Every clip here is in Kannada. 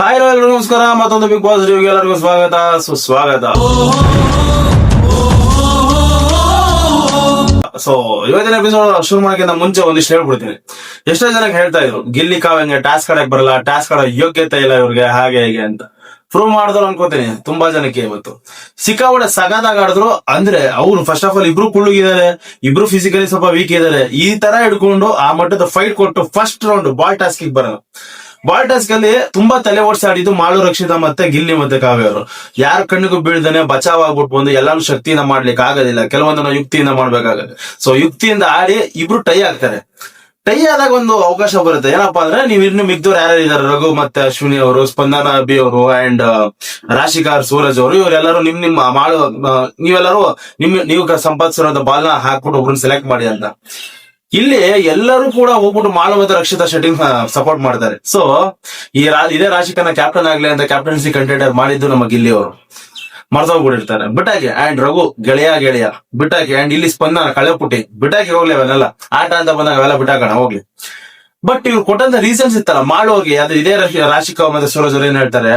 ಹಾಯ್ ಎಲ್ಲರಿಗೂ ನಮಸ್ಕಾರ, ಮತ್ತೊಂದು ಬಿಗ್ ಬಾಸ್ ಎಲ್ಲರಿಗೂ ಸ್ವಾಗತ. ಸುಸ್ವಾಗತ. ಸೊ ಇವತ್ತಿನ ಎಪಿಸೋಡ್ ಶುರು ಮಾಡೋಕ್ಕಿಂತ ಮುಂಚೆ ಒಂದಿಷ್ಟು ಹೇಳ್ಬಿಡ್ತೀನಿ. ಎಷ್ಟೋ ಜನಕ್ಕೆ ಹೇಳ್ತಾ ಇದ್ರು, ಗಿಲ್ಲಿ ಕಾವಂಗೆ ಟಾಸ್ಕ್ ಆಡಕ್ ಬರಲ್ಲ ಟಾಸ್ಕ್ ಕಡೆ ಯೋಗ್ಯತೆ ಇಲ್ಲ ಇವ್ರಿಗೆ, ಹಾಗೆ ಹೀಗೆ ಅಂತ. ಪ್ರೂವ್ ಮಾಡಿದ್ರು ಅನ್ಕೋತೀನಿ, ತುಂಬಾ ಜನಕ್ಕೆ ಇವತ್ತು. ಸಿಕ್ಕಾಪಟ್ಟೆ ಸಗದಾಗ ಆಡಿದ್ರು, ಅಂದ್ರೆ ಅವ್ರು ಫಸ್ಟ್ ಆಫ್ ಆಲ್ ಇಬ್ರು ಕುಳ್ಳುಗಿದ್ದಾರೆ, ಇಬ್ರು ಫಿಸಿಕಲಿ ಸ್ವಲ್ಪ ವೀಕ್ ಇದ್ದಾರೆ. ಈ ತರ ಹಿಡ್ಕೊಂಡು ಆ ಮಟ್ಟದ ಫೈಟ್ ಕೊಟ್ಟು ಫಸ್ಟ್ ರೌಂಡ್ ಬಾಲ್ ಟಾಸ್ಕ್ ಬರಲ್ಲ. ಬಾಲ್ ಟಾಸ್ಕ್ ಅಲ್ಲಿ ತುಂಬಾ ತಲೆ ಓಡಿಸಿ ಆಡಿದ್ದು ಮಾಳು ರಕ್ಷಿತ ಮತ್ತೆ ಗಿಲ್ಲಿ ಮತ್ತೆ ಕಾವ್ಯ ಅವರು. ಯಾರ ಕಣ್ಣಿಗೂ ಬೀಳ್ದನೆ ಬಚಾವ್ ಆಗ್ಬಿಟ್ಟು ಬಂದು ಎಲ್ಲಾನು ಶಕ್ತಿಯಿಂದ ಮಾಡ್ಲಿಕ್ಕೆ ಆಗೋದಿಲ್ಲ. ಕೆಲವೊಂದನ್ನ ಯುಕ್ತಿಯಿಂದ ಮಾಡ್ಬೇಕಾಗುತ್ತೆ. ಸೊ ಯುಕ್ತಿಯಿಂದ ಆಡಿ ಇಬ್ರು ಟೈ ಆಗ್ತಾರೆ. ಟೈ ಆದಾಗ ಒಂದು ಅವಕಾಶ ಬರುತ್ತೆ. ಏನಪ್ಪಾ ಅಂದ್ರೆ ನೀವು ಇನ್ನು ಮಿಗ್ದವ್ರು ಯಾರ್ಯಾರು ಇದಾರೆ? ರಘು ಮತ್ತೆ ಅಶ್ವಿನಿ ಅವರು, ಸ್ಪಂದನ ಅಬಿ ಅವರು ಅಂಡ್ ರಾಶಿಕಾರ್, ಸೂರಜ್ ಅವರು, ಇವರೆಲ್ಲರೂ ನಿಮ್, ನಿಮ್ಮ ಮಾಡು ನೀವೆಲ್ಲರೂ ನಿಮ್ ನೀವು ಸಂಪಾದಿಸಿರುವಂತ ಬಾಲ್ನ ಹಾಕ್ಬಿಟ್ಟು ಒಬ್ರನ್ನ ಸೆಲೆಕ್ಟ್ ಮಾಡಿ ಅಂತ. ಇಲ್ಲಿ ಎಲ್ಲರೂ ಕೂಡ ಹೋಗ್ಬಿಟ್ಟು ಮಾಲವದ ರಕ್ಷಿತಾ ಶೆಟ್ಟಿ ಸಪೋರ್ಟ್ ಮಾಡ್ತಾರೆ. ಸೊ ಈ ಇದೇ ರಾಶಿಕನ ಕ್ಯಾಪ್ಟನ್ ಆಗ್ಲಿ ಅಂತ ಕ್ಯಾಪ್ಟನ್ಸಿ ಕಂಟೆಂಡರ್ ಮಾಡಿದ್ದು ನಮ್ಮ ಗಿಲ್ಲಿ ಅವರು. ಮರ್ತೋಗ್ಬಿಟ್ಟಿರ್ತಾರೆ. ಬಿಟ್ಟಾಕಿ ಅಂಡ್ ರಘು, ಗೆಳೆಯ ಗೆಳೆಯ. ಬಿಟ್ಟಾಕಿ ಅಂಡ್ ಇಲ್ಲಿ ಸ್ಪಂದನ ಕಳೆ ಪುಟ್ಟಿ ಬಿಟ್ಟಾಕಿ ಹೋಗ್ಲಿ ಅವನ್ನೆಲ್ಲ. ಆಟ ಅಂತ ಬಂದಾಗ ಅವೆಲ್ಲ ಬಿಟ್ಟಾಕೋಣ, ಹೋಗ್ಲಿ. ಬಟ್ ಇವ್ರು ಕೊಟ್ಟಂತ ರೀಸನ್ಸ್ ಇತ್ತಲ್ಲ ಮಾಡೋಗಿ ಅದು ಇದೇ ರಾಶಿ ರಾಶಿಕಾ ಮತ್ತೆ ಸೂರಜ್ ಅವ್ರು ಏನ್ ಹೇಳ್ತಾರೆ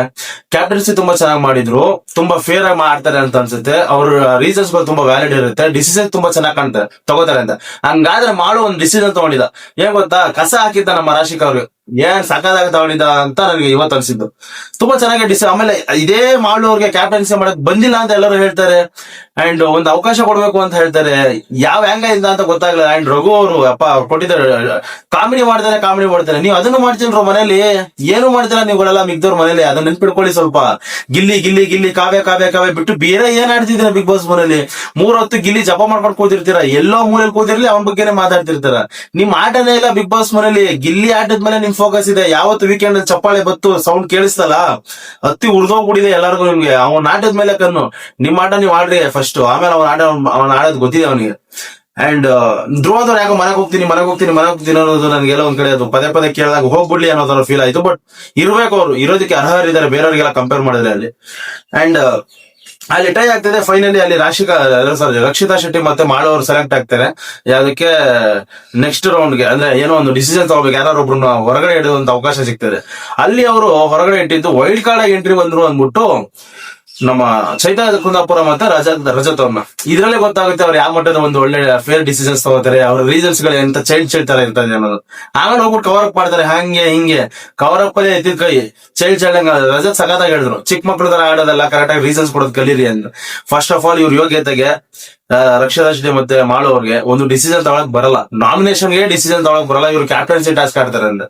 ಕ್ಯಾಪ್ಟನ್ಸಿ ತುಂಬಾ ಚೆನ್ನಾಗಿ ಮಾಡಿದ್ರು, ತುಂಬಾ ಫೇರ್ ಆಗಿ ಮಾಡ್ತಾರೆ ಅಂತ ಅನ್ಸುತ್ತೆ, ಅವ್ರ ರೀಸನ್ಸ್ಗಳು ತುಂಬಾ ವ್ಯಾಲಿಡ್ ಇರುತ್ತೆ ಡಿಸಿಷನ್ ತುಂಬಾ ಚೆನ್ನಾಗಿ ಕಾಣ್ತಾರೆ, ತಗೋತಾರೆ ಅಂತ. ಹಂಗಾದ್ರೆ ಮಾಡೋ ಒಂದು ಡಿಸಿಷನ್ ತಗೊಂಡಿದ್ದ. ಏನ್ ಗೊತ್ತಾ, ಕಸ ಹಾಕಿದ್ದ ನಮ್ಮ ರಾಶಿಕಾ ಅವ್ರಿಗೆ ಏನ್ ಸಕಾದಾಗ ತಗೊಂಡಿದ್ದ ಅಂತ ನನಗೆ ಇವತ್ತು ಅನ್ಸಿದ್ದು. ತುಂಬಾ ಚೆನ್ನಾಗಿ ಡಿಸಿ ಆಮೇಲೆ ಇದೇ ಮಾಡು ಅವ್ರಿಗೆ ಕ್ಯಾಪ್ಟನ್ಸಿ ಮಾಡಕ್ ಬಂದಿಲ್ಲ ಅಂತ ಎಲ್ಲರೂ ಹೇಳ್ತಾರೆ. ಅಂಡ್ ಒಂದು ಅವಕಾಶ ಕೊಡ್ಬೇಕು ಅಂತ ಹೇಳ್ತಾರೆ. ಯಾವ ಹ್ಯಾಂಗ ಇಂದ ಅಂತ ಗೊತ್ತಾಗ್ಲಿಲ್ಲ. ಅಂಡ್ ರಘು ಅವರು, ಅಪ್ಪ ಅವ್ರು ಕೊಟ್ಟಿದ್ದಾರೆ. ಕಾಮಿಡಿ ಮಾಡ್ತಾರೆ ಕಾಮಿಡಿ ಮಾಡ್ತಾರೆ. ನೀವು ಅದನ್ನು ಮಾಡ್ತಿಲ್ರು ಮನೇಲಿ ಏನು ಮಾಡ್ತೀರಾ ನೀವುಗಳೆಲ್ಲ ಮಿಗ್ದವ್ರ ಮನೇಲಿ ಅದನ್ನ ನೆನ್ಪಿಡ್ಕೊಳ್ಳಿ ಸ್ವಲ್ಪ. ಗಿಲ್ಲಿ ಗಿಲ್ಲಿ ಗಿಲ್ಲಿ, ಕಾವ್ಯ ಕಾವ್ಯ ಕಾವ್ಯ ಬಿಟ್ಟು ಬೇರೆ ಏನ್ ಆಡ್ತಿದ್ದೀರಾ ಬಿಗ್ ಬಾಸ್ ಮನೇಲಿ ಮೂರ್ ಹೊತ್ತು ಗಿಲ್ಲಿ ಜಪ ಮಾಡ್ಕೊಂಡು ಕೂತಿರ್ತೀರಾ. ಎಲ್ಲೋ ಮೂಲೆಯಲ್ಲಿ ಕೂತಿರ್ಲಿ, ಅವನ ಬಗ್ಗೆನೇ ಮಾತಾಡ್ತಿರ್ತಾರ. ನಿಮ್ ಆಟನೇ ಇಲ್ಲ ಬಿಗ್ ಬಾಸ್ ಮನೇಲಿ ಗಿಲ್ಲಿ ಆಟದ ಮೇಲೆ ನಿಮ್ ಫೋಕಸ್ ಇದೆ. ಯಾವತ್ತು ವೀಕೆಂಡ್ ಚಪ್ಪಾಳೆ ಬತ್ತು ಸೌಂಡ್ ಕೇಳಿಸ್ತಲ್ಲ? ಹತ್ತಿ ಉರ್ದೋಗ್ಬಿಟ್ಟಿದೆ ಎಲ್ಲರಿಗೂ ನಿಮ್ಗೆ. ಅವನ್ ಆಟದ ಮೇಲೆ ಕಣ್ಣು. ನಿಮ್ ಆಟ ನೀವು ಆಡ್ರಿ ಫಸ್ಟ್ ಆಮೇಲೆ ಅವ್ನ ಆಟ ಅವ್ನ ಆಡೋದ್ ಗೊತ್ತಿದೆ ಅವನಿಗೆ. ಅಂಡ್ ಧ್ರುವದವ್ರು ಯಾಕೋ ಮನೆಗೆ ಹೋಗ್ತೀನಿ ಮನೆಗೆ ಹೋಗ್ತೀನಿ ಮನೆಗೆ ಹೋಗ್ತೀನಿ ಅನ್ನೋದು ನನಗೆಲ್ಲ ಒಂದ್ ಕಡೆ ಅದು ಪದೇ ಪದೇ ಕೇಳಿದಾಗ ಹೋಗ್ಬಿಡ್ಲಿ ಅನ್ನೋದನ್ನ ಫೀಲ್ ಆಯ್ತು. ಬಟ್ ಇರ್ಬೇಕು ಅವ್ರು. ಇರೋದಕ್ಕೆ ಅರ್ಹರಿದ್ದಾರೆ, ಬೇರೆಯವ್ರಿಗೆಲ್ಲ ಕಂಪೇರ್ ಮಾಡಿದ್ರೆ ಅಲ್ಲಿ. ಅಂಡ್ ಅಲ್ಲಿ ಟೈ ಆಗ್ತದೆ ಫೈನಲಿ ಅಲ್ಲಿ ರಾಶಿಕಾ ಸಾರಿ ರಕ್ಷಿತಾ ಶೆಟ್ಟಿ ಮತ್ತೆ ಮಾಡೋರು ಸೆಲೆಕ್ಟ್ ಆಗ್ತಾರೆ. ಅದಕ್ಕೆ ನೆಕ್ಸ್ಟ್ ರೌಂಡ್ಗೆ ಅಂದ್ರೆ ಏನೋ ಒಂದು ಡಿಸಿಷನ್ ತಗೋಬೇಕು ಒಬ್ರು ಹೊರಗಡೆ ಇಡುವಂತ ಅವಕಾಶ ಸಿಗ್ತದೆ. ಅಲ್ಲಿ ಅವರು ಹೊರಗಡೆ ಇಟ್ಟಿದ್ದು ವೈಲ್ಡ್ ಕಾರ್ಡ್ ಆಗಿ ಎಂಟ್ರಿ ಬಂದ್ರು ಅಂದ್ಬಿಟ್ಟು ನಮ್ಮ ಚೈತನ್ಯ ಕುಂದಾಪುರ ಮತ್ತೆ ರಜತ್ ರಜತ್ ಅವ್ರನ್ನ. ಇದ್ರಲ್ಲೇ ಗೊತ್ತಾಗುತ್ತೆ ಅವ್ರು ಯಾವ ಮಟ್ಟದ ಒಂದು ಒಳ್ಳೆ ಫೇರ್ ಡಿಸಿಷನ್ಸ್ ತಗೋತಾರೆ, ಅವ್ರ ರೀಸನ್ಸ್ಗಳು ಎಂತ ಚೈಲ್ಡ್ ಚೈಲ್ಡ್ ಅಂತ ಅನ್ನೋದು. ಆಮೇಲೆ ಹೋಗ್ಬಿಟ್ಟು ಕವರ್ ಅಪ್ ಮಾಡ್ತಾರೆ, ಹಂಗೆ, ಹಿಂಗೆ. ಕವರ್ ಅಪ್ ಅಲ್ಲೇ ಎತ್ತಿದ ಕೈ ಚೈಲ್ಡ್ ಚೈಲ್ಡ್ ರಜತ್ ಸಖತ್ತಾಗಿ ಹೇಳಿದ್ರು. ಚಿಕ್ಕ ಮಕ್ಳು ತರ ಆಡೋದಲ್ಲ ಕರೆಕ್ಟ್ ಆಗಿ ರೀಸನ್ಸ್ ಕೊಡೋದು ಕಲೀರಿ ಅಂತ ಫಸ್ಟ್ ಆಫ್ ಆಲ್ ಇವ್ರ ಯೋಗ್ಯತೆಗೆ ಶೆಟ್ಟಿ ಮತ್ತೆ ಮಾಡೋರ್ಗೆ ಒಂದು ಡಿಸಿಷನ್ ತಗೊಳಕ್ ಬರಲ್ಲ. ನಾಮಿನೇಷನ್ಗೆ ಡಿಸಿಷನ್ ತಗೊಳಕ್ ಬರಲ್ಲ. ಇವ್ರು ಕ್ಯಾಪ್ಟನ್ಸಿ ಟಾಸ್ಕ್ ಆಡ್ತಾರೆ ಅಂತ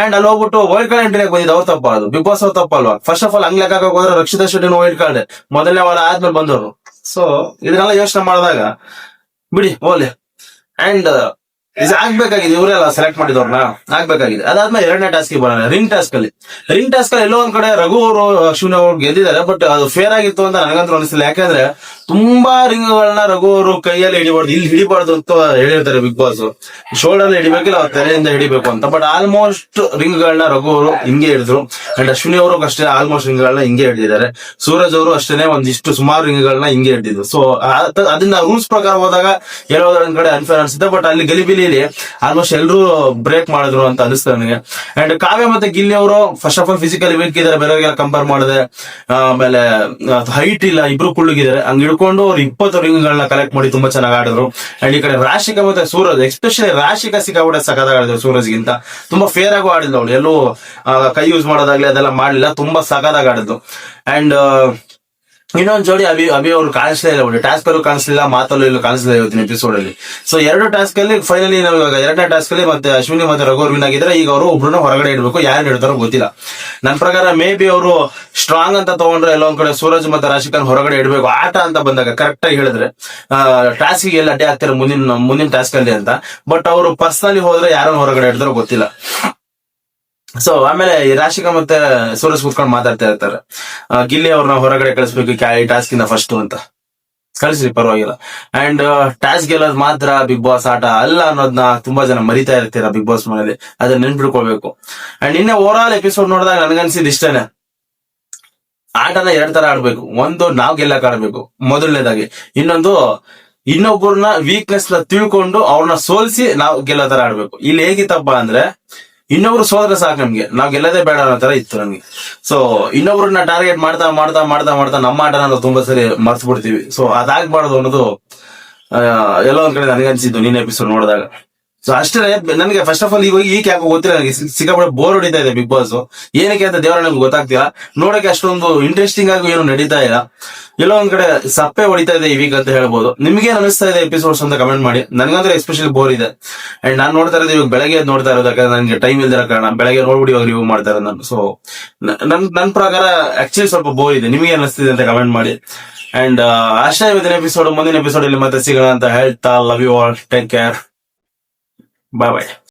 ಅಂಡ್ ಅಲ್ಲಿ ಹೋಗ್ಬಿಟ್ಟು ವೈಲ್ಡ್ ಕಾರ್ಡ್ ಎಂಟ್ರಿ ಬಂದಿದ್ದು ಅವ್ರ ತಪ್ಪ ಅದು. ಬಿಗ್ ಬಾಸ್ ಅವ್ರ ತಪ್ಪಲ್ವಾ ಫಸ್ಟ್ ಆಫ್ ಆಲ್ ಹಂಗ್ ಲೆಕ್ಕ ಹೋದ್ರೆ ರಕ್ಷಿತಾ ವೈಲ್ಡ್ ಕಾರ್ಡ್ ಮೊದಲನೇ ವಾರ ಆದ್ಮೇಲೆ ಬಂದವರು. ಸೊ ಇದನ್ನೆಲ್ಲ ಯೋಚನೆ ಮಾಡಿದಾಗ, ಬಿಡಿ ಓಲಿ ಅಂಡ್ ಇದು ಆಗ್ಬೇಕಾಗಿದೆ. ಇವರೆಲ್ಲ ಸೆಲೆಕ್ಟ್ ಮಾಡಿದವ್ರನ್ನ ಆಗ್ಬೇಕಾಗಿದೆ. ಅದಾದ್ಮೇಲೆ ಎರಡನೇ ಟಾಸ್ಕ್ ಬರೋಣ. ರಿಂಗ್ ಟಾಸ್ಕ್ ಅಲ್ಲಿ. ರಿಂಗ್ ಟಾಸ್ಕ್ ಅಲ್ಲಿ ಎಲ್ಲೋ ಒಂದ್ ಕಡೆ ರಘು ಅವರು, ಅಶ್ವಿನಿ ಅವ್ರು ಗೆದ್ದಿದ್ದಾರೆ. ಬಟ್ ಅದು ಫೇರ್ ಆಗಿತ್ತು ಅಂತ ನನಗಂತೂ ಅನಿಸ್ತಿಲ್ಲ. ಯಾಕಂದ್ರೆ ತುಂಬಾ ರಿಂಗ್ ಗಳನ್ನ ರಘು ಅವರು ಕೈಯಲ್ಲಿ ಹಿಡಿಬಾರ್ದು. ಇಲ್ಲಿ ಹಿಡಿಬಾರ್ದು ಅಂತ ಹೇಳಿರ್ತಾರೆ ಬಿಗ್ ಬಾಸ್ ಶೋಲ್ಡರ್ ಹಿಡಿಬೇಕಿಲ್ಲ, ಅವ್ರ ತಲೆಯಿಂದ ಹಿಡಿಬೇಕು ಅಂತ. ಬಟ್ ಆಲ್ಮೋಸ್ಟ್ ರಿಂಗ್ ಗಳನ್ನ ರಘು ಅವರು ಹಿಂಗೆ ಹಿಡಿದ್ರು. ಅಂಡ್ ಅಶ್ವಿನಿ ಅವರು ಅಷ್ಟೇ ಆಲ್ಮೋಸ್ಟ್ ರಿಂಗ್ ಗಳನ್ನ ಹಿಂಗೆ ಹಿಡಿದಿದ್ದಾರೆ. ಸೂರಜ್ ಅವರು ಅಷ್ಟೇ ಒಂದಿಷ್ಟು ಸುಮಾರು ರಿಂಗ್ ಗಳನ್ನ ಹಿಂಗೆ ಹಿಡಿದ್ರು ಸೊ ಅದನ್ನ ರೂಲ್ಸ್ ಪ್ರಕಾರ ಹೋದಾಗ ಹೇಳೋದ್ರ ಕಡೆ ಅನ್ಫೇರ್ ಅನ್ಸುತ್ತೆ. ಬಟ್ ಅಲ್ಲಿ ಗಲಿಬಿಲಿಲಿ ಆಲ್ಮೋಸ್ಟ್ ಎಲ್ಲರೂ ಬ್ರೇಕ್ ಮಾಡಿದ್ರು ಅಂತ ಅನಿಸ್ತದೆ ನನಗೆ. ಅಂಡ್ ಕಾವ್ಯ ಮತ್ತೆ ಗಿಲ್ಲಿ ಅವರು first of all physically weak ಇದಾರೆ ಬೇರೆಯವರಿಗೆಲ್ಲ ಕಂಪೇರ್ ಮಾಡಿದೆ. ಆಮೇಲೆ ಹೈಟ್ ಇಲ್ಲ, ಇಬ್ರು ಕುಳ್ಳುಗಿದ್ದಾರೆ. ಹಂಗ್ ಹಿಡ್ಕೊಂಡು ಅವ್ರು ಇಪ್ಪತ್ತು ರಿಂಗ್ಗಳನ್ನ ಕಲೆಕ್ಟ್ ಮಾಡಿ ತುಂಬಾ ಚೆನ್ನಾಗಿ ಆಡಿದ್ರು. ಅಂಡ್ ಈ ಕಡೆ ರಾಶಿಕ ಮತ್ತೆ ಸೂರಜ್ ಎಸ್ಪೆಷಲಿ ರಾಶಿಕ ಸಿಕ್ಕಾಬಿಟ್ಟೆ ಸಖತ್ತಾಗಿ ಆಡಿದ್ರು ಸೂರಜ್ಗಿಂತ. ತುಂಬಾ ಫೇರ್ ಆಗು ಆಡಿದ್ಲು ಅವಳು. ಎಲ್ಲೂ ಕೈ ಯೂಸ್ ಮಾಡೋದಾಗ್ಲಿ ಅದೆಲ್ಲ ಮಾಡ್ಲಿಲ್ಲ, ತುಂಬಾ ಸಖತ್ತಾಗಿ ಆಡಿದ್ಲು. ಅಂಡ್ ಇನ್ನೊಂದ್ ಜೋಡಿ ಅಭಿ ಅಭಿ ಅವರು ಕಾಣಿಸ್ಲೇ ಇಲ್ಲ ಒಳ್ಳೆ ಟಾಸ್ಕ್ ಅಲ್ಲೂ ಕಾಣಿಸ್ಲಿಲ್ಲ, ಮಾತಲ್ಲೂ ಇಲ್ಲೂ ಕಾಣಿಸ್ಲಿಲ್ಲ ಇವತ್ತಿನ ಎಪಿಸೋಡ್ ಅಲ್ಲಿ. ಸೊ ಎರಡು ಟಾಸ್ಕ್ ಅಲ್ಲಿ ಫೈನಲಿ ನಾವು ಎರಡನೇ ಟಾಸ್ಕ್ ಅಲ್ಲಿ ಮತ್ತೆ ಅಶ್ವಿನಿ ಮತ್ತೆ ರಘು ವಿನ್ ಆಗಿದ್ರೆ ಈಗ ಅವರು ಒಬ್ರನ್ನ ಹೊರಗಡೆ ಇಡಬೇಕು. ಯಾರು ಇಡ್ತಾರೋ ಗೊತ್ತಿಲ್ಲ. ನನ್ನ ಪ್ರಕಾರ ಮೇ ಬಿ ಅವರು ಸ್ಟ್ರಾಂಗ್ ಅಂತ ತಗೊಂಡ್ರೆ ಎಲ್ಲೊಂದ್ ಕಡೆ ಸೂರಜ್ ಮತ್ತೆ ರಾಶಿಕನ್ ಹೊರಗಡೆ ಇಡಬೇಕು. ಆಟ ಅಂತ ಬಂದಾಗ ಕರೆಕ್ಟ್ ಆಗಿ ಹೇಳಿದ್ರೆ ಟಾಸ್ಕ್ ಎಲ್ಲ ಅಡ್ಡೆ ಆಗ್ತಾರೆ ಮುಂದಿನ ಮುಂದಿನ ಟಾಸ್ಕ್ ಅಲ್ಲಿ ಅಂತ. ಬಟ್ ಅವರು ಪರ್ಸನಲಿ ಹೋದ್ರೆ ಯಾರನ್ನ ಹೊರಗಡೆ ಇಡ್ತಾರೋ ಗೊತ್ತಿಲ್ಲ. ಸೊ ಆಮೇಲೆ ಈ ರಾಶಿಕಾ ಮತ್ತೆ ಸೂರಜ್ ಕುತ್ಕೊಂಡು ಮಾತಾಡ್ತಾ ಇರ್ತಾರೆ. ಗಿಲ್ಲಿ ಅವ್ರನ್ನ ಹೊರಗಡೆ ಕಳಿಸ್ಬೇಕು, ಈ ಟಾಸ್ಕ್ ಇಂದ ಫಸ್ಟ್ ಅಂತ. ಕಳಿಸ್ರಿ, ಪರವಾಗಿಲ್ಲ. ಅಂಡ್ ಟಾಸ್ಕ್ ಗೆಲ್ಲೋದು ಮಾತ್ರ ಬಿಗ್ ಬಾಸ್ ಆಟ ಅಲ್ಲ ಅನ್ನೋದನ್ನ ತುಂಬಾ ಜನ ಮರಿತಾ ಇರ್ತೀರಾ ಬಿಗ್ ಬಾಸ್ ಮನೇಲಿ. ಅದನ್ನ ನೆನ್ಪಿಡ್ಕೊಳ್ಬೇಕು ಅಂಡ್ ನಿನ್ನೆ ಓವರ್ ಆಲ್ ಎಪಿಸೋಡ್ ನೋಡಿದಾಗ ನನ್ಗನ್ಸಿದ್ ಇಷ್ಟೇನೆ. ಆಟನ ಎರಡ್ ತರ ಆಡ್ಬೇಕು. ಒಂದು ನಾವ್ ಗೆಲ್ಲಕ್ ಆಡ್ಬೇಕು. ಮೊದಲನೇದಾಗಿ. ಇನ್ನೊಂದು ಇನ್ನೊಬ್ಬರನ್ನ ವೀಕ್ನೆಸ್ನ ತಿಳ್ಕೊಂಡು ಅವ್ರನ್ನ ಸೋಲಿಸಿ ನಾವು ಗೆಲ್ಲೋ ತರ ಆಡ್ಬೇಕು. ಇಲ್ಲಿ ಹೇಗಿತ್ತಪ್ಪ ಅಂದ್ರೆ, ಇನ್ನೊಬ್ರು ಸೋದ್ರೆ ಸಾಕು ನಮ್ಗೆ. ನಾವ್ ಗೆಲ್ಲದೇ ಬೇಡ ಅನ್ನೋ ತರ ಇತ್ತು ನಮ್ಗೆ. ಸೊ ಇನ್ನೊಬ್ರನ್ನ ಟಾರ್ಗೆಟ್ ಮಾಡ್ತಾ ಮಾಡ್ತಾ ಮಾಡ್ತಾ ಮಾಡ್ತಾ ನಮ್ಮ ಆಟನ ತುಂಬಾ ಸರಿ ಮರ್ಸ್ಬಿಡ್ತೀವಿ ಸೊ ಅದಾಗ್ಬಾರ್ದು ಅನ್ನೋದು ಎಲ್ಲೋ ಒಂದ್ ಕಡೆ ನನಗನ್ಸಿದ್ದು ನೀನ್ ಎಪಿಸೋಡ್ ನೋಡಿದಾಗ. ಸೊ ಅಷ್ಟೇ, ನನಗೆ ಫಸ್ಟ್ ಆಫ್ ಆಲ್ ಇವಾಗ ಈಗ ಯಾಕೆ ಗೊತ್ತಿಲ್ಲ, ನನಗೆ ಬೋರ್ ಹೊಡಿತಾ ಇದೆ ಬಿಗ್ ಬಾಸ್ ಏನಕ್ಕೆ ಅಂತ ದೇವರ ನಮ್ಗೆ ಗೊತ್ತಾಗ್ತಿಲ್ಲ. ನೋಡಕ್ಕೆ ಅಷ್ಟೊಂದು ಇಂಟ್ರೆಸ್ಟಿಂಗ್ ಆಗಿ ಏನು ನಡೀತಾ ಇಲ್ಲ. ಎಲ್ಲೋ ಒಂದ್ ಕಡೆ ಸಪ್ಪೆ ಹೊಡಿತಾ ಇದೆ ಈ ವೀಕ್ ಅಂತ ಹೇಳ್ಬೋದು. ನಿಮ್ಗೆ ಅನಿಸ್ತಾ ಇದೆ ಎಪಿಸೋಡ್ಸ್ ಅಂತ ಕಮೆಂಟ್ ಮಾಡಿ. ನನಗಂದ್ರೆ ಎಸ್ಪೆಷಲಿ ಬೋರ್ ಇದೆ. ಅಂಡ್ ನಾನು ನೋಡ್ತಾ ಇರೋದು ಇವಾಗ ಬೆಳಗ್ಗೆ ನೋಡ್ತಾ ಇರೋದು, ಯಾಕಂದ್ರೆ ನನಗೆ ಟೈಮ್ ಇಲ್ದಿರೋ ಕಾರಣ. ಬೆಳಗ್ಗೆ ನೋಡ್ಬಿಡಿ ಇವಾಗ ರಿವ್ಯೂ ಮಾಡ್ತಾ ಇರೋದು ನಾನು. ಸೊ ನನ್ ನನ್ ಪ್ರಕಾರ ಆಕ್ಚುಲಿ ಸ್ವಲ್ಪ ಬೋರ್ ಇದೆ. ನಿಮಗೆ ಅನಿಸ್ತಿದೆ ಅಂತ ಕಮೆಂಟ್ ಮಾಡಿ. ಅಂಡ್ ಅಷ್ಟೇ, ಇವತ್ತಿನ ಎಪಿಸೋಡ್ ಮುಂದಿನ ಎಪಿಸೋಡ್ ಅಲ್ಲಿ ಮತ್ತೆ ಸಿಗೋಣ ಅಂತ ಹೇಳ್ತಾ love you all take care Bye bye.